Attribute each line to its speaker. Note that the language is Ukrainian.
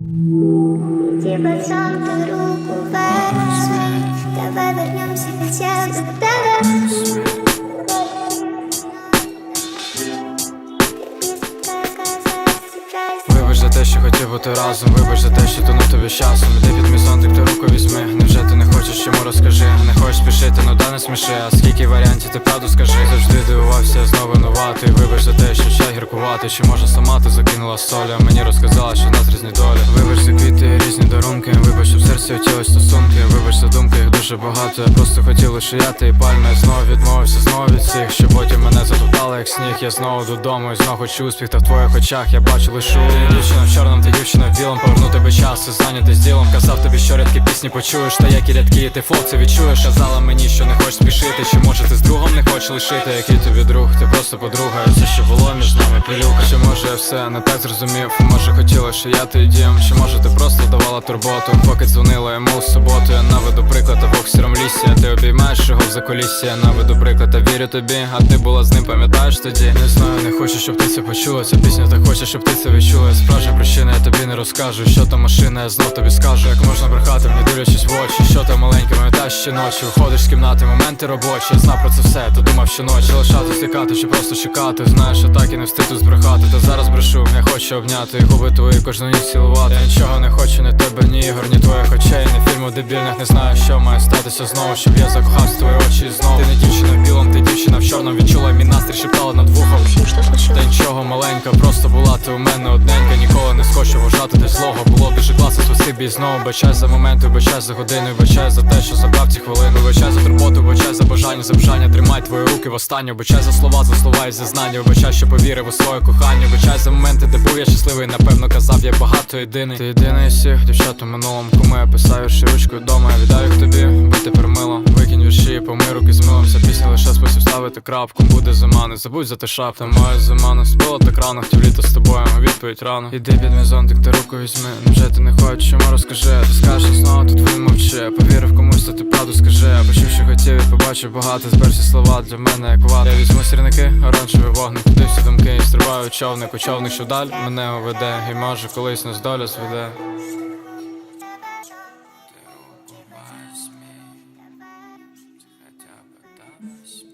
Speaker 1: Тебе сам руку возьми Давай вернемся хотя бы
Speaker 2: те, що хотів бути разом, вибач за те, що тонув тобі часом. Іди під мій зонтик, ти руку візьми. Невже ти не хочеш, чому розкажи? Не хочеш спішити, ну да не сміши. А скільки варіантів ти правду скажи. Завжди дивувався, знову винуватий Вибач за те, що чай гіркувати. Чи може сама ти закинула солі? А мені розказала, що в нас різні долі. Вибач за квіти, різні дарунки. Вибач, що в серці хотілось стосунки. Вибач за думки, їх дуже багато. Я просто хотів лише я ти і пальма Я знову відмовився, знову від всіх Що потім мене затоптали, як сніг. Я знову додому і знову хочу успіх. Та в твоїх очах я бачу лише дівчина в чорному, ти дівчина в Поверну тебе час і зайнятий з ділом. Казав тобі, що рядки пісні почуєш Та рядки, ти флоу це відчуєш. Казала мені, що не хочеш спішити Чи може ти з другом не хочеш лишити? Який тобі друг, ти просто подруга І все, що було між нами пилюка. Чи може я все не так зрозумів? Може хотіла, що я ти дім? Чи може ти просто давала турботу? Поки дзвонила йому в суботу Я наведу приклад а в сіром лісі ти обіймаєш його в закулісі. Я наведу приклад, а вірю тобі А ти була з ним, пам'ятаєш тоді? Не знаю, не хочу, щоб ти це почула. Ця пісня так хоче, щоб ти це відчула. Справжня причина, я тобі не розкажу Що там машина, знов тобі скажу Як можна брехати, не дивлячись в очі Що ти маленьке, пам'ятаєш ще ночі Виходиш з кімнати, моменти робочі Я знав про це все, то думав що ночі лишати стікати чи просто чекати Знаєш, що так і не встиг тут збрехати Та зараз брешу, не хочу обняти Губи твої кожну ніч цілувати Я нічого не хочу, ні тебе, ні ігор, ні твоїх очей Ні фільму дебільних, не знаю, що має статися знову Щоб я закохався твої очі знову. Ти не дівчина в білом, ти дівчина в чорному. Відчула мій настрій, шептала над вухом. Та нічого маленька, просто була ти у мене одненька. Ніколи не схочу вважати ти злого. Було дуже класно, спасибі і знову Бачай за моменти, бачай за годину Бачай за те, що забрав ці хвилини Бачай за турботу, бачай за бажання, за бажання Тримай твої руки в останню Бачай за слова, за слова і зізнання Бачай, що повірив у своє кохання Бачай за моменти, де був я щасливий Напевно казав, я багато єдиний. Ти єдиний всіх дівчат у минулому Кому я писаю ручкою дома Я віддаю їх тобі, бо тепер мило. Викинь вірші, помий руки з милом Ця пісня лише спосіб поставити крапку, буде зима, не забудь за те шапку Моя зима не спала так рано, хотів літо з тобою, відповідь рано. Іди під мій зонтик, ти руку візьми Невже ти не хочеш, чому розкажи? Ти скажеш знову, тут він мовчи Повірив комусь, то ти правду скажи. Я Почув, що хотів і побачив багато Збер всі слова для мене, як вата Я візьму сірники, оранжевий вогник Туди всі думки і стрибаю човник. У човник, що даль мене уведе І може колись нас доля зведе. Christmas.